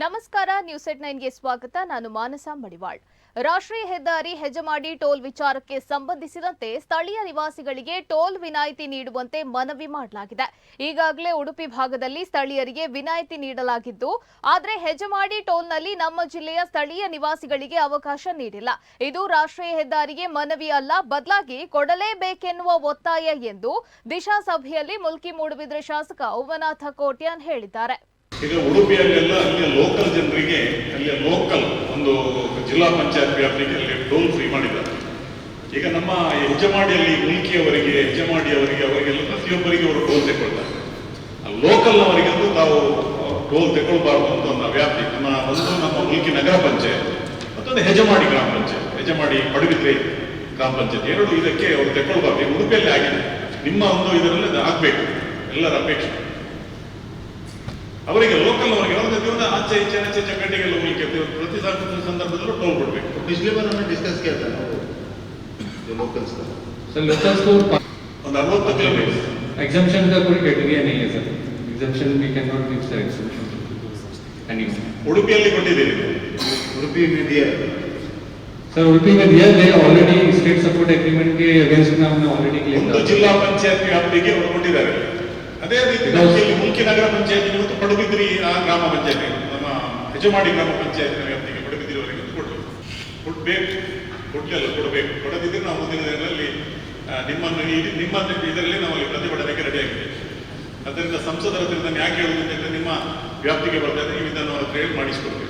ನಮಸ್ಕಾರ ನ್ಯೂಸ್ ಎಟ್ ನೈನ್ಗೆ ಸ್ವಾಗತ. ನಾನು ಮಾನಸ ಮಡಿವಾಳ್. ರಾಷ್ಟ್ರೀಯ ಹೆದ್ದಾರಿ ಹೆಜಮಾಡಿ ಟೋಲ್ ವಿಚಾರಕ್ಕೆ ಸಂಬಂಧಿಸಿದಂತೆ ಸ್ಥಳೀಯ ನಿವಾಸಿಗಳಿಗೆ ಟೋಲ್ ವಿನಾಯಿತಿ ನೀಡುವಂತೆ ಮನವಿ ಮಾಡಲಾಗಿದೆ. ಈಗಾಗಲೇ ಉಡುಪಿ ಭಾಗದಲ್ಲಿ ಸ್ಥಳೀಯರಿಗೆ ವಿನಾಯಿತಿ ನೀಡಲಾಗಿದ್ದು, ಆದರೆ ಹೆಜಮಾಡಿ ಟೋಲ್ನಲ್ಲಿ ನಮ್ಮ ಜಿಲ್ಲೆಯ ಸ್ಥಳೀಯ ನಿವಾಸಿಗಳಿಗೆ ಅವಕಾಶ ನೀಡಿಲ್ಲ. ಇದು ರಾಷ್ಟ್ರೀಯ ಹೆದ್ದಾರಿಗೆ ಮನವಿ ಅಲ್ಲ, ಬದಲಾಗಿ ಕೊಡಲೇಬೇಕೆನ್ನುವ ಒತ್ತಾಯ ಎಂದು ದಿಶಾ ಸಭೆಯಲ್ಲಿ ಮುಲ್ಕಿ ಮೂಡುಬಿದ್ರೆ ಶಾಸಕ ಉಮನಾಥ ಕೋಟ್ಯಾನ್ ಹೇಳಿದ್ದಾರೆ. ಈಗ ಉಡುಪಿಯಲ್ಲೆಲ್ಲ ಅಲ್ಲಿಯ ಲೋಕಲ್ ಜನರಿಗೆ ಅಲ್ಲಿಯ ಲೋಕಲ್ ಒಂದು ಜಿಲ್ಲಾ ಪಂಚಾಯತ್ ವ್ಯಾಪ್ತಿಗೆ ಅಲ್ಲಿ ಟೋಲ್ ಫ್ರೀ ಮಾಡಿದ್ದಾರೆ. ಈಗ ನಮ್ಮ ಹೆಜ್ಜಮಾಡಿಯಲ್ಲಿ ಉಲ್ಕಿಯವರಿಗೆ ಹೆಜ್ಜಮಾಡಿಯವರಿಗೆ ಅವರಿಗೆಲ್ಲ ಪ್ರತಿಯೊಬ್ಬರಿಗೆ ಅವರು ಟೋಲ್ ತಗೊಳ್ತಾರೆ ಲೋಕಲ್ನವರಿಗಂತೂ ತಾವು ಟೋಲ್ ತಗೊಳ್ಬಾರ್ದು ಅಂತ ಒಂದು ವ್ಯಾಪ್ತಿ. ನಮ್ಮ ಒಂದು ನಮ್ಮ ಉಲ್ಕಿ ನಗರ ಪಂಚಾಯತ್, ಮತ್ತೊಂದು ಹೆಜಮಾಡಿ ಗ್ರಾಮ ಪಂಚಾಯತ್ ಹೆಜಮಾಡಿ ಪಡುಬಿದ್ರೆ ಗ್ರಾಮ ಪಂಚಾಯತ್ ಎರಡು ಇದಕ್ಕೆ ಅವರು ತಗೊಳ್ಬಾರ್ದು ಉಡುಪಿಯಲ್ಲಿ ಆಗಿದೆ. ನಿಮ್ಮ ಒಂದು ಇದರಲ್ಲಿ ಆಗ್ಬೇಕು. ಎಲ್ಲರ ಅಪೇಕ್ಷೆ. ಅವರಿಗೆ ಲೋಕಲ್ ಅವರಿಗೆ ಒಂದು ಜೀವನ ಆಚೆ ಈಚೆ ಆಚೆ ಚಕ್ಕಟ್ಟಿಗೆಲ್ಲ ಹೋಗ್ಲಿಕ್ಕೆ ಪ್ರತಿ ಸಂದ- ಸಂದರ್ಭದಲ್ಲೂ ಟೋಲ್ ಕೊಡ್ಬೇಕು पिछली बार हमने डिस्कस किया था ना वो जो लोकल्स का सर लोकल्स को ಒಂದು ಅರವತ್ತು ಕಿಲೋಮೀಟರ್ एग्जामेशन का कोई क्राइटेरिया नहीं है sir examination we can not give sir examination any ಉಡುಪಿಯಲ್ಲಿ ಕೊಟ್ಟಿದ್ದೀರಿ उडुपी में दिया सर उडुपी में दिया they already state support agreement के अगेंस्ट में हमने ऑलरेडी क्लेम ಒಂದು ಜಿಲ್ಲಾ ಪಂಚಾಯತ್ ವ್ಯಾಪ್ತಿಗೆ ಅವರು ಕೊಟ್ಟಿದ್ದಾರೆ ಅದೇ ರೀತಿ ಮುಂಕಿ ನಗರ ಪಂಚಾಯತಿ ಇವತ್ತು ಪಡುಬಿದ್ರಿ, ಆ ಗ್ರಾಮ ಪಂಚಾಯತ್, ನಮ್ಮ ಹೆಜಮಾಡಿ ಗ್ರಾಮ ಪಂಚಾಯತ್ ವ್ಯಾಪ್ತಿಗೆ ಪಡುಬಿದ್ರಿವರೆಗೆ ಕೊಡಬೇಕು. ಕೊಡ್ಬೇಕು. ಕೊಡ್ಲಿಲ್ಲ, ಕೊಡಬೇಕು. ಕೊಡದಿದ್ರೆ ನಾವು ಮುಂದಿನ ದಿನಗಳಲ್ಲಿ ನಿಮ್ಮನ್ನು ನಿಮ್ಮ ಇದರಲ್ಲಿ ನಾವು ಪ್ರತಿಭಟನೆಗೆ ರೆಡಿ ಆಗಿದೆ. ಅದರಿಂದ ಸಂಸದರ ಇದನ್ನು ಯಾಕೆ ಹೇಳುವುದು ಅಂತಂದ್ರೆ ನಿಮ್ಮ ವ್ಯಾಪ್ತಿಗೆ ಬರ್ತದೆ, ನೀವು ಇದನ್ನು ಹೇಳಿ ಮಾಡಿಸ್ಕೊಡ್ಬೇಕು